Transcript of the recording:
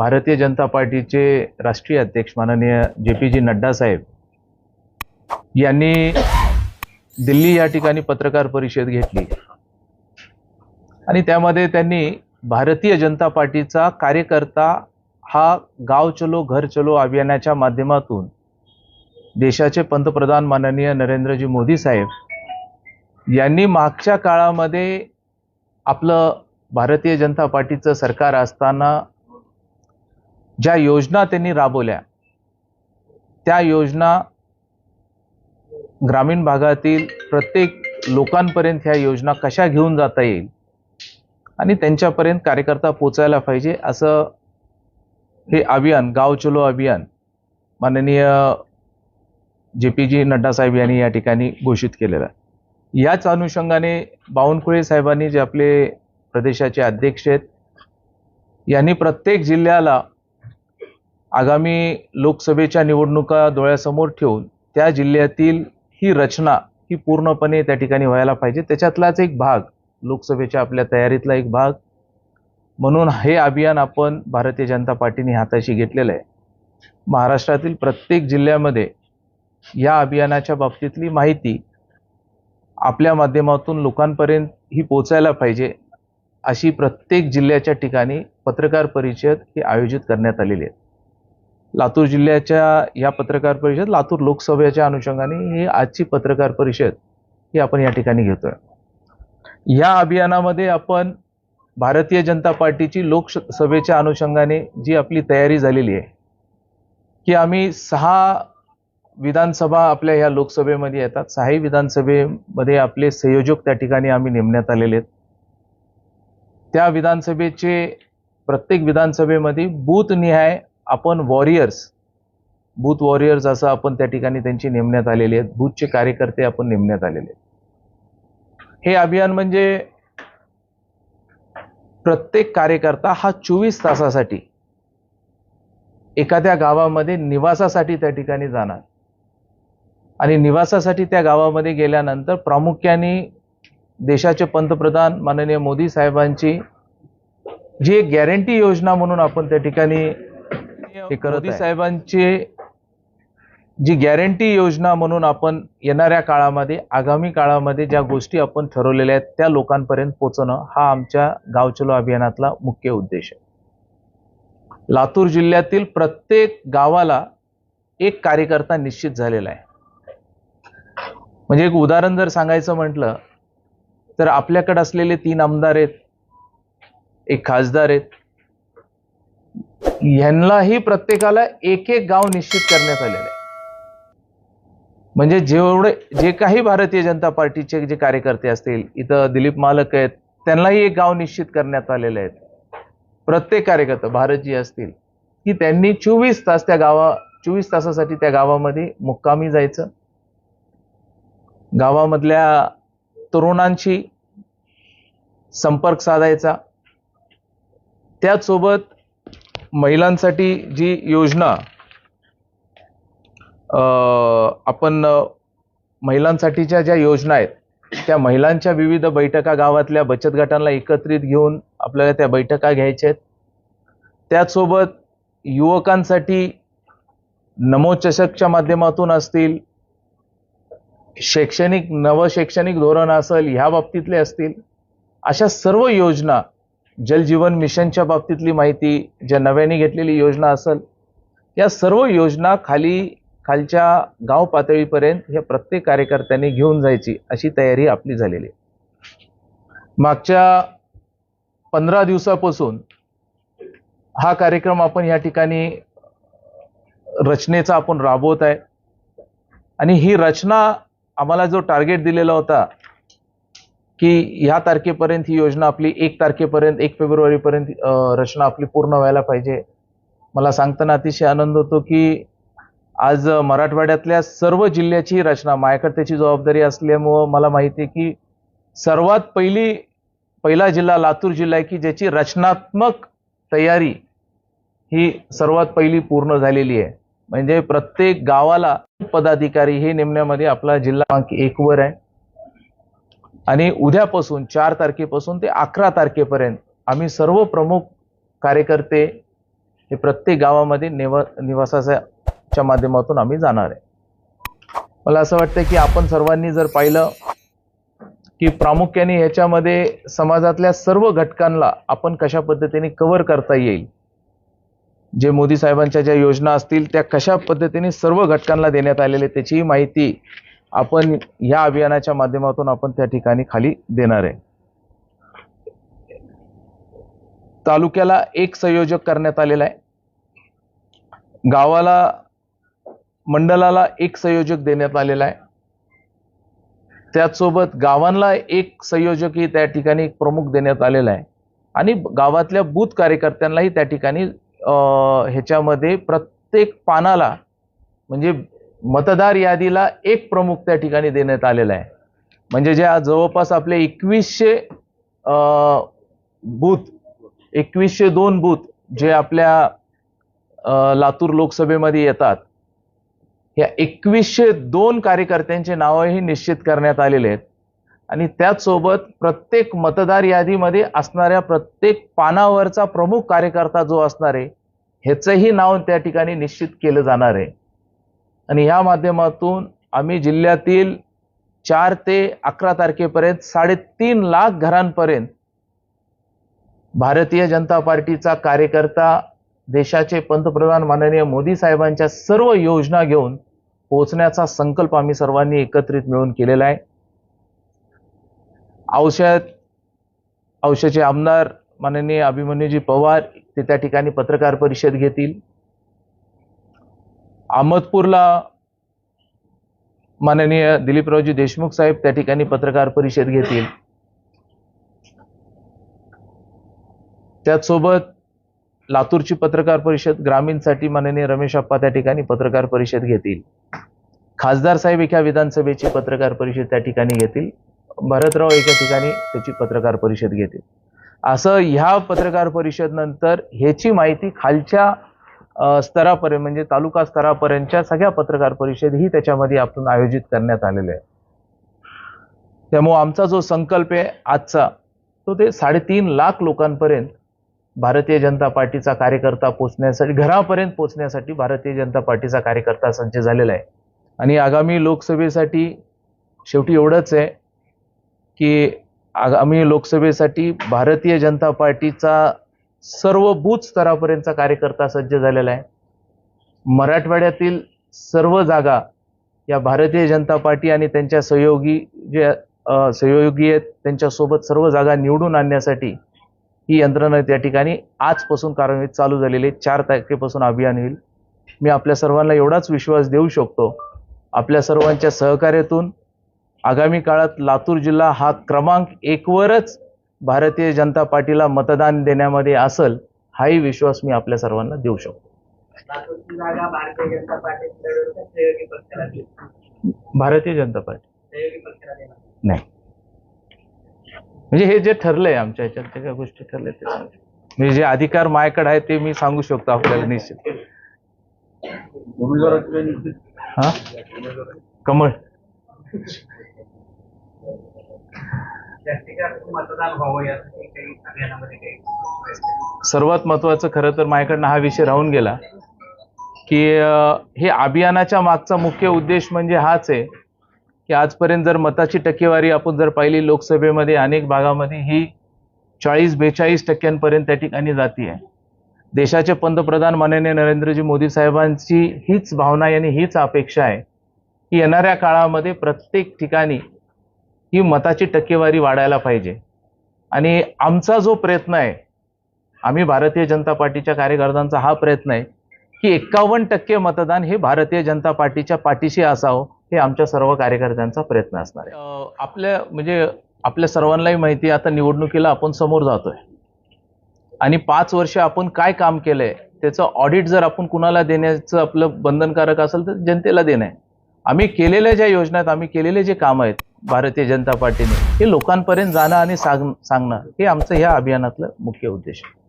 भारतीय जनता पार्टीचे राष्ट्रीय अध्यक्ष माननीय जे पी जी नड्डा साहेब यांनी दिल्ली या ठिकाणी पत्रकार परिषद घेतली. आणि त्यामध्ये त्यांनी भारतीय जनता पार्टीचा कार्यकर्ता हा गाव चलो घर चलो अभियानाच्या माध्यमातून देशाचे पंतप्रधान माननीय नरेंद्रजी मोदी साहेब यांनी मागच्या काळामध्ये आपलं भारतीय जनता पार्टीचं सरकार असताना ज्या योजना त्यांनी राबवल्या त्या योजना ग्रामीण भागातील प्रत्येक लोकांपर्यंत ह्या योजना कशा घेऊन जाता येईल आणि त्यांच्यापर्यंत कार्यकर्ता पोचायला पाहिजे असं हे अभियान गाव चलो अभियान माननीय जे पी जी नड्डा साहेब यांनी या ठिकाणी घोषित केलेलं आहे. याच अनुषंगाने बावनकुळे साहेबांनी जे आपले प्रदेशाचे अध्यक्ष आहेत यांनी प्रत्येक जिल्ह्याला आगामी लोकसभेच्या निवडणुका डोळ्यासमोर ठेवून त्या जिल्ह्यातील ही रचना ही पूर्णपणे त्या ठिकाणी व्हायला पाहिजे. त्याच्यातलाच एक भाग लोकसभेच्या आपल्या तयारीतला एक भाग. म्हणून हे अभियान आपण भारतीय जनता पार्टीने हाताशी घेतलेलं आहे. महाराष्ट्रातील प्रत्येक जिल्ह्यामध्ये या अभियानाच्या बाबतीतली माहिती आपल्या माध्यमातून लोकांपर्यंत ही पोचायला पाहिजे अशी प्रत्येक जिल्ह्याच्या ठिकाणी पत्रकार परिषद ही आयोजित करण्यात आलेली आहे. लातूर जिल्ह्याच्या या पत्रकार परिषद लातूर लोकसभेच्या अनुषंगाने ही आजची पत्रकार परिषद ही आपण या ठिकाणी घेतोय. या अभियानामध्ये आपण भारतीय जनता पार्टीची लोकसभेच्या अनुषंगाने जी आपली तयारी झालेली आहे की आम्ही सहा विधानसभा आपल्या ह्या लोकसभेमध्ये येतात. सहाही विधानसभेमध्ये आपले संयोजक त्या ठिकाणी आम्ही नेमण्यात आलेले आहेत. त्या विधानसभेचे प्रत्येक विधानसभेमध्ये बूथनिहाय आपण वॉरियर्स बूथ वॉरियर्स असं आपण त्या ठिकाणी त्यांची नेमण्यात आलेली आहेत. बूथचे कार्यकर्ते आपण नेमण्यात आलेले आहेत. हे अभियान म्हणजे प्रत्येक कार्यकर्ता हा चोवीस तासासाठी एखाद्या गावामध्ये निवासासाठी त्या ठिकाणी जाणार. आणि निवासासाठी त्या गावामध्ये गेल्यानंतर प्रामुख्याने देशाचे पंतप्रधान माननीय मोदी साहेबांची जी एक गॅरंटी योजना म्हणून आपण त्या ठिकाणी करत मोदी साहेबांची जी गॅरंटी योजना म्हणून आपण येणाऱ्या काळामध्ये आगामी काळामध्ये ज्या गोष्टी आपण ठरवलेल्या आहेत त्या लोकांपर्यंत पोहोचणं हा आमच्या गाव चलो अभियानातला मुख्य उद्देश आहे. लातूर जिल्ह्यातील प्रत्येक गावाला एक कार्यकर्ता निश्चित झालेला आहे. म्हणजे एक उदाहरण जर सांगायचं म्हटलं तर आपल्याकडे असलेले तीन आमदार आहेत एक खासदार आहेत यांनाही प्रत्येकाला एक एक गाव निश्चित करण्यात आलेलं आहे. म्हणजे जेवढे जे काही भारतीय जनता पार्टीचे जे कार्यकर्ते असतील इथं दिलीप मालक आहेत त्यांनाही एक गाव निश्चित करण्यात आलेले आहेत प्रत्येक कार्यकर्ता भारतजी असतील की त्यांनी चोवीस तास त्या गावा चोवीस तासासाठी त्या गावामध्ये मुक्कामी जायचं. गावामधल्या तरुणांशी संपर्क साधायचा. त्याचसोबत महिलांसाठी जी योजना आपण महिलांसाठीच्या ज्या योजना आहेत त्या महिलांच्या विविध बैठका गावातल्या बचत गटांना एकत्रित घेऊन आपल्याला त्या बैठका घ्यायच्या आहेत. त्याचसोबत युवकांसाठी नमोचषकच्या माध्यमातून असतील शैक्षणिक नवशैक्षणिक धोरण असेल ह्या बाबतीतले असतील अशा सर्व योजना जलजीवन मिशनच्या बाबतीतली माहिती ज्या नव्याने घेतलेली योजना असेल या सर्व योजना खाली खालच्या गाव पातळीपर्यंत हे प्रत्येक कार्यकर्त्यांनी घेऊन जायची अशी तयारी आपली झालेली आहे. मागच्या पंधरा दिवसापासून हा कार्यक्रम आपण या ठिकाणी रचनेचा आपण राबवत आहे. आणि ही रचना आम्हाला जो टार्गेट दिलेला होता की ह्या तारखेपर्यंत ही योजना आपली एक तारखेपर्यंत एक फेब्रुवारीपर्यंत रचना आपली पूर्ण व्हायला पाहिजे. मला सांगताना अतिशय आनंद होतो की आज मराठवाड्यातल्या सर्व जिल्ह्याची रचना मायकर्त्याची त्याची जबाबदारी असल्यामुळं मला माहिती आहे की सर्वात पहिली पहिला जिल्हा लातूर जिल्हा आहे की ज्याची रचनात्मक तयारी ही सर्वात पहिली पूर्ण झालेली आहे. म्हणजे प्रत्येक गावाला पदाधिकारी हे नेमण्यामध्ये आपला जिल्हा क्रमांक एक वर आहे. आणि उद्यापासून चार तारखेपासून ते अकरा तारखेपर्यंत आम्ही सर्व प्रमुख कार्यकर्ते हे प्रत्येक गावामध्ये निवा निवासाच्या माध्यमातून आम्ही जाणार आहे. मला असं वाटतं की आपण सर्वांनी जर पाहिलं की प्रामुख्याने ह्याच्यामध्ये समाजातल्या सर्व घटकांना आपण कशा पद्धतीने कव्हर करता येईल जे मोदी साहेबांच्या ज्या योजना असतील त्या कशा पद्धतीने सर्व घटकांना देण्यात आलेले त्याचीही माहिती आपण ह्या अभियानाच्या माध्यमातून आपण त्या ठिकाणी खाली देणार आहे. तालुक्याला एक संयोजक करण्यात आलेला आहे. गावाला मंडळाला एक संयोजक देण्यात आलेला आहे. त्याचसोबत गावांना एक संयोजकही त्या ठिकाणी एक प्रमुख देण्यात आलेला आहे. आणि गावातल्या बूथ कार्यकर्त्यांनाही त्या ठिकाणी अं, ह्याच्यामध्ये प्रत्येक पानाला म्हणजे मतदार यादीला एक प्रमुख त्या ठिकाणी देण्यात आलेला आहे. म्हणजे ज्या जवळपास आपले एकवीसशे बूथ एकवीसशे दोन बूथ जे आपल्या लातूर लोकसभेमध्ये येतात या एकवीसशे दोन कार्यकर्त्यांचे नावंही निश्चित करण्यात आलेले आहेत. आणि त्याचसोबत प्रत्येक मतदार यादीमध्ये असणाऱ्या प्रत्येक पानावरचा प्रमुख कार्यकर्ता जो असणार आहे ह्याचंही नाव त्या ठिकाणी निश्चित केलं जाणार आहे. आणि या माध्यमातून आम्ही जिल्ह्यातील चार ते अकरा तारखेपर्यंत साडेतीन लाख घरांपर्यंत भारतीय जनता पार्टीचा कार्यकर्ता देशाचे पंतप्रधान माननीय मोदी साहेबांच्या सर्व योजना घेऊन पोहोचण्याचा संकल्प आम्ही सर्वांनी एकत्रित मिळून केलेला आहे. औषध औषधचे आमदार माननीय अभिमन्यूजी पवार ते त्या ठिकाणी पत्रकार परिषद घेतील. अहमदपूरला माननीय दिलीपरावजी देशमुख साहेब त्या ठिकाणी पत्रकार परिषद घेतील. त्याचसोबत लातूरची पत्रकार परिषद ग्रामीणसाठी माननीय रमेश अप्पा त्या ठिकाणी पत्रकार परिषद घेतील. खासदार साहेब एका विधानसभेची पत्रकार परिषद त्या ठिकाणी घेतील. भरतराव एका ठिकाणी त्याची पत्रकार परिषद घेतील. असं ह्या पत्रकार परिषद नंतर ह्याची माहिती खालच्या स्तरापर्यंत म्हणजे तालुका स्तरापर्यंतच्या सगळ्या पत्रकार परिषद ही त्याच्यामध्ये आपण आयोजित करण्यात आलेले आहे त्यामुळं आमचा जो संकल्प आहे आजचा तो ते साडेतीन लाख लोकांपर्यंत भारतीय जनता पार्टीचा कार्यकर्ता पोचण्यासाठी घरापर्यंत पोचण्यासाठी भारतीय जनता पार्टीचा कार्यकर्ता संच झालेला आहे. आणि आगामी लोकसभेसाठी शेवटी एवढंच आहे की आगामी लोकसभेसाठी भारतीय जनता पार्टीचा सर्व बूथ स्तरापर्यंतचा कार्यकर्ता सज्ज झालेला आहे. मराठवाड्यातील सर्व जागा या भारतीय जनता पार्टी आणि त्यांच्या सहयोगी जे सहयोगी आहेत त्यांच्यासोबत सर्व जागा निवडून आणण्यासाठी ही यंत्रणा त्या ठिकाणी आजपासून कार्यान्वित चालू झालेली आहे. चार तारखेपासून अभियान होईल मी आपल्या सर्वांना एवढाच विश्वास देऊ शकतो. आपल्या सर्वांच्या सहकार्यातून आगामी काळात लातूर जिल्हा हा क्रमांक एकवरच भारतीय जनता पार्टीला मतदान देण्यामध्ये असल हाही विश्वास मी आपल्या सर्वांना देऊ शकतो. भारतीय जनता पार्टी? नाही. म्हणजे हे जे ठरलंय आमच्या ह्याच्यात ज्या गोष्टी ठरल्या ते. म्हणजे जे अधिकार माझ्याकडे आहे ते मी सांगू शकतो आपल्याला निश्चित. हा? कमळ. जास्तीत जास्त मतदान व्हावं यासाठी काही अभियानामध्ये काही सर्वात महत्वाचं खरं तर माझ्याकडनं हा विषय राहून गेला की हे अभियानाच्या मागचा मुख्य उद्देश म्हणजे हाच आहे की आजपर्यंत जर मताची टक्केवारी आपण जर पाहिली लोकसभेमध्ये अनेक भागामध्ये ही चाळीस बेचाळीस टक्क्यांपर्यंत त्या ठिकाणी जाती आहे. देशाचे पंतप्रधान माननीय नरेंद्रजी मोदी साहेबांची हीच भावना आणि हीच अपेक्षा आहे की येणाऱ्या काळामध्ये प्रत्येक ठिकाणी ही मताची टक्केवारी वाढायला पाहिजे. आणि आमचा जो प्रयत्न आहे आम्ही भारतीय जनता पार्टीच्या कार्यकर्त्यांचा हा प्रयत्न आहे की एक्कावन्न टक्के मतदान हे भारतीय जनता पार्टीच्या पाठीशी असावं हे आमच्या सर्व कार्यकर्त्यांचा प्रयत्न असणार आहे. आपल्या म्हणजे आपल्या सर्वांनाही माहिती आता निवडणुकीला आपण समोर जातोय. आणि पाच वर्ष आपण काय काम केलंय त्याचं ऑडिट जर आपण कुणाला देण्याचं आपलं बंधनकारक असेल तर जनतेला देणं आहे. आम्ही केलेल्या ज्या योजना आहेत आम्ही केलेले जे काम आहेत भारतीय जनता पार्टीने हे लोकांपर्यंत जाणं आणि सांग सांगणं हे आमचं ह्या अभियानातलं मुख्य उद्देश आहे.